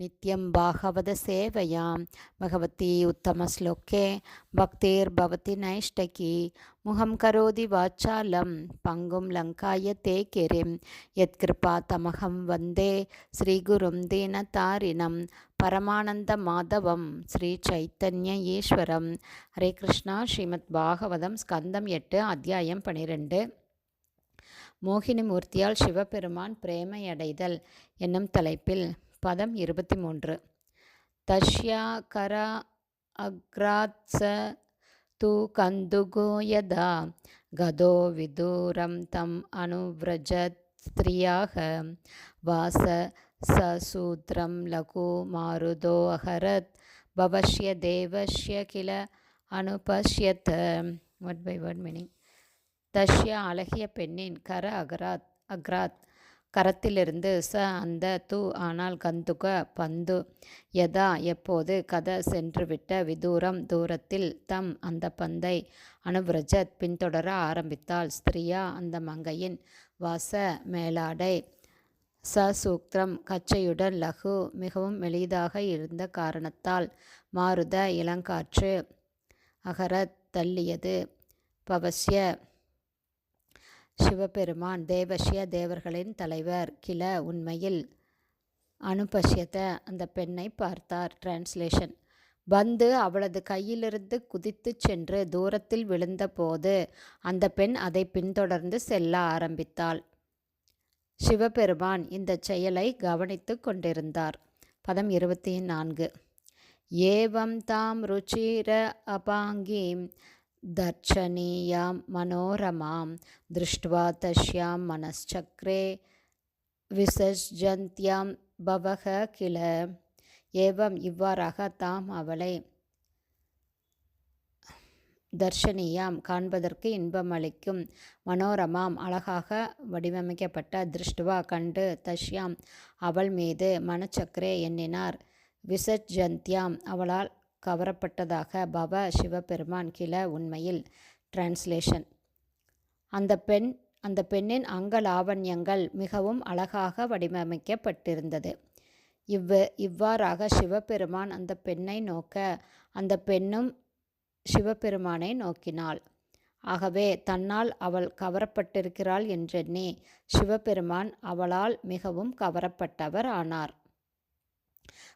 நித்யம் பாகவத சேவையாம். பகவதி உத்தமஸ்லோके பக்திர்பவதி நைஷ்டகி. முகம் கரோதி வாச்சாலம். பங்கும் லங்காய தே கிரிம் யத்கிருபா தமகம் வந்தே. ஸ்ரீகுரும் தீனதாரிணம் பரமானந்த மாதவம். ஸ்ரீ சைத்தன்ய ஈஸ்வரம். ஹரே கிருஷ்ணா. ஸ்ரீமத் பாகவதம் ஸ்கந்தம் எட்டு அத்தியாயம் பனிரெண்டு. மோகினி மூர்த்தியால் சிவபெருமான் பிரேமையடைதல் என்னும் தலைப்பில் பதம் இருபத்தி மூன்று தஷ்யா கர அக்ராத்ச தூ கந்துகோயதா கதோ விதூரம் தம் அனுவிரஜத் ஸ்திரியாக வாச சசூத்திரம் லகு மாருதோ அகரத் பவஷ்ய தேவஷ்ய கில அனுபஷ்யத். ஒன் பை ஒன் மீனிங் தஷ்யா அழகிய பெண்ணின் கர அகராத் அக்ராத். கரத்திலிருந்து ச அந்த து ஆனால் கந்துக பந்து யதா எப்போது கத சென்றுவிட்ட விதூரம் தூரத்தில் தம் அந்த பந்தை அனுவிரஜத் பின்தொடர ஆரம்பித்தாள். ஸ்திரியா அந்த மங்கையின் வாச மேலாடை ச சூக்திரம் கச்சையுடன் லகு மிகவும் மெலிதாக இருந்த காரணத்தால் மாருத இளங்காற்று அகரத் தள்ளியது. பவசிய சிவபெருமான் தேவசிய தேவர்களின் தலைவர். கில உண்மையில் அனுபஷ்யத்த அந்த பெண்ணை பார்த்தார். டிரான்ஸ்லேஷன் பந்து அவளது கையிலிருந்து குதித்து சென்று தூரத்தில் விழுந்தபோது அந்த பெண் அதை பின்தொடர்ந்து செல்ல ஆரம்பித்தாள். சிவபெருமான் இந்த செயலை கவனித்து கொண்டிருந்தார். பதம் இருபத்தி நான்கு. ஏவம் தாம் ருச்சிர அபாங்கீம் दर्शनीयां मनोरमां दृष्ट्वा तस्यां मनश्चक्रे விசர்ஜந்தியாம் பவக கிள ஏவம் இவ்வாறாக தாம் அவளை தர்ஷனியாம் காண்பதற்கு இன்பமளிக்கும் மனோரமாம் அழகாக வடிவமைக்கப்பட்ட திருஷ்டுவா கண்டு தஷ்யாம் அவள் மீது மனச்சக்கரே எண்ணினார் விசர்ஜந்தியாம் அவளால் கவரப்பட்டதாக பவ சிவபெருமான் கிள உண்மையில். டிரான்ஸ்லேஷன் அந்த பெண் அந்த பெண்ணின் அங்கலாவண்யங்கள் மிகவும் அழகாக வடிவமைக்கப்பட்டிருந்தது. இவ்வ இவ்வாறாக சிவபெருமான் அந்த பெண்ணை நோக்க அந்த பெண்ணும் சிவபெருமானை நோக்கினாள். ஆகவே தன்னால் அவள் கவரப்பட்டிருக்கிறாள் என்றெண்ணி சிவபெருமான் அவளால் மிகவும் கவரப்பட்டவர் ஆனார்.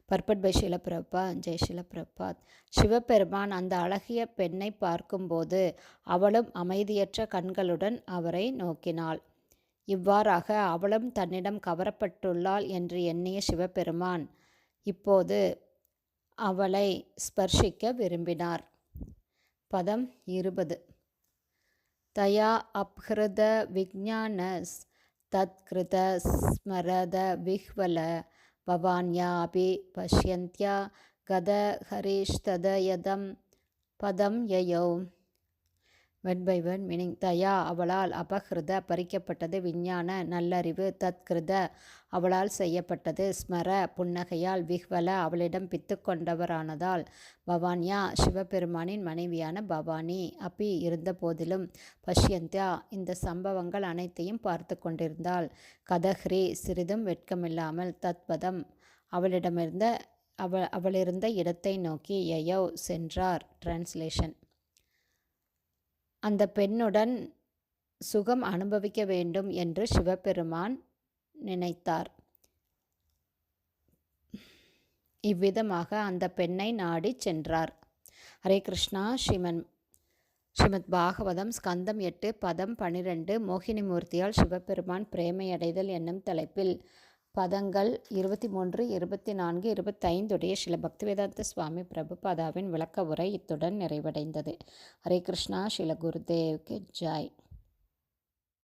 பர்பட் பை ஷிலப்பிரபா ஜெய் ஷிலப்பிரபாத் சிவபெருமான் அந்த அழகிய பெண்ணை பார்க்கும்போது அவளும் அமைதியற்ற கண்களுடன் அவரை நோக்கினாள். இவ்வாறாக அவளும் தன்னிடம் கவரப்பட்டுள்ளாள் என்று எண்ணிய சிவபெருமான் இப்போது அவளை ஸ்பர்ஷிக்க விரும்பினார். பதம் இருபது. தயா அப்ஹிருத விஜானஸ் தத்கிருத ஸ்மரத விஹ்வல பவான்யாபி பஷ்யந்தியா கத ஹரீஷ்ததயதம் பதம் யயோ வெட் பை வெட் மீனிங் தயா அவளால் அபஹிருத பறிக்கப்பட்டது விஞ்ஞான நல்லறிவு தத்கிருத அவளால் செய்யப்பட்டது ஸ்மர புன்னகையால் விஹ்வல அவளிடம் பித்து கொண்டவரானதால் பவான்யா சிவபெருமானின் மனைவியான பவானி. அப்பி இருந்த போதிலும் பஷ்யந்தியா இந்த சம்பவங்கள் அனைத்தையும் பார்த்து கொண்டிருந்தாள். கதஹ்ரி சிறிதும் வெட்கமில்லாமல் தத்பதம் அவளிடமிருந்த அவ அவளிருந்த இடத்தை நோக்கி யயோ சென்றார். டிரான்ஸ்லேஷன் அந்த பெண்ணுடன் சுகம் அனுபவிக்க வேண்டும் என்று சிவபெருமான் நினைத்தார். இவ்விதமாக அந்த பெண்ணை நாடி சென்றார். ஹரே கிருஷ்ணா. ஸ்ரீமன் ஸ்ரீமத் பாகவதம் ஸ்கந்தம் எட்டு பதம் பனிரெண்டு மோகினி மூர்த்தியால் சிவபெருமான் பிரேமையடைதல் என்னும் தலைப்பில் பதங்கள் இருபத்தி மூன்று இருபத்தி நான்கு இருபத்தைந்துடைய சில பக்திவேதாந்த சுவாமி பிரபுபாதாவின் விளக்க உரை இத்துடன் நிறைவடைந்தது. ஹரே கிருஷ்ணா ஸ்ரீல குருதேவ்க்கு ஜாய்.